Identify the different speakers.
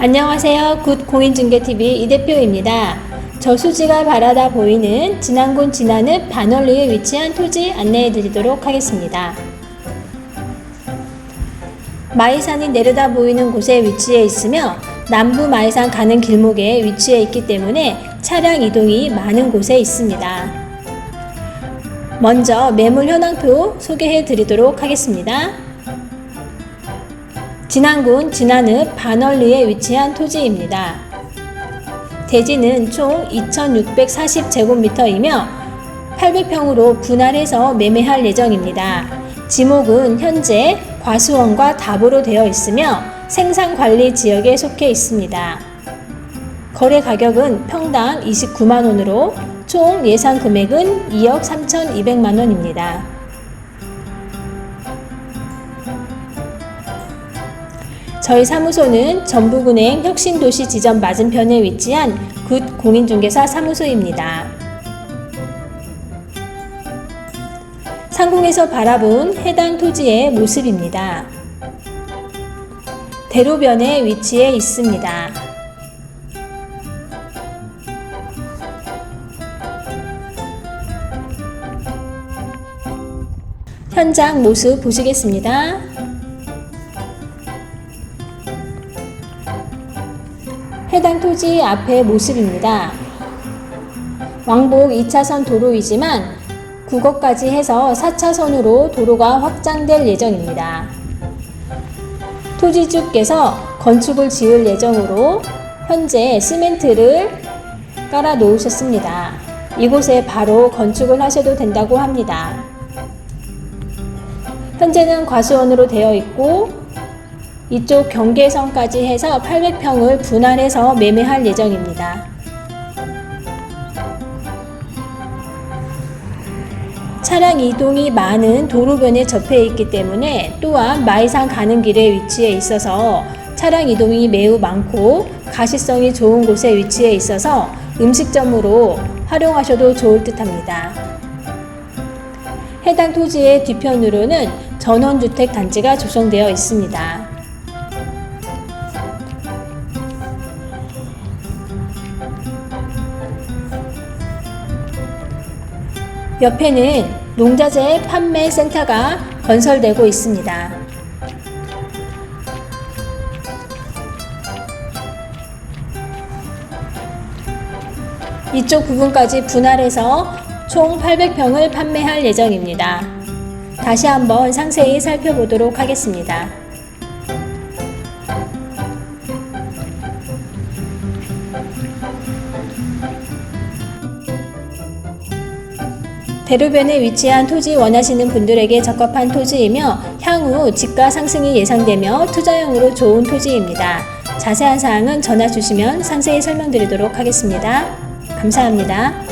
Speaker 1: 안녕하세요. 굿 공인중개TV 이 대표입니다. 저수지가 바라다 보이는 진안군 진안읍 반월리에 위치한 토지 안내해 드리도록 하겠습니다. 마이산이 내려다 보이는 곳에 위치해 있으며 남부 마이산 가는 길목에 위치해 있기 때문에 차량 이동이 많은 곳에 있습니다. 먼저 매물 현황표 소개해 드리도록 하겠습니다. 진안군 진안읍 반월리에 위치한 토지입니다. 대지는 총 2,640제곱미터이며 800평으로 분할해서 매매할 예정입니다. 지목은 현재 과수원과 답으로 되어 있으며 생산관리 지역에 속해 있습니다. 거래 가격은 평당 29만 원으로 총 예상 금액은 2억 3,200만 원입니다. 저희 사무소는 전북은행 혁신도시 지점 맞은편에 위치한 굿 공인중개사 사무소입니다. 상공에서 바라본 해당 토지의 모습입니다. 대로변에 위치해 있습니다. 현장 모습 보시겠습니다. 해당 토지 앞의 모습입니다. 왕복 2차선 도로이지만 국어까지 해서 4차선으로 도로가 확장될 예정입니다. 토지주께서 건축을 지을 예정으로 현재 시멘트를 깔아 놓으셨습니다. 이곳에 바로 건축을 하셔도 된다고 합니다. 현재는 과수원으로 되어 있고 이쪽 경계선까지 해서 800평을 분할해서 매매할 예정입니다. 차량 이동이 많은 도로변에 접해 있기 때문에 또한 마이산 가는 길에 위치해 있어서 차량 이동이 매우 많고 가시성이 좋은 곳에 위치해 있어서 음식점으로 활용하셔도 좋을 듯 합니다. 해당 토지의 뒤편으로는 전원주택 단지가 조성되어 있습니다. 옆에는 농자재 판매 센터가 건설되고 있습니다. 이쪽 부분까지 분할해서 총 800평을 판매할 예정입니다. 다시 한번 상세히 살펴보도록 하겠습니다. 대로변에 위치한 토지 원하시는 분들에게 적합한 토지이며 향후 집가 상승이 예상되며 투자용으로 좋은 토지입니다. 자세한 사항은 전화 주시면 상세히 설명드리도록 하겠습니다. 감사합니다.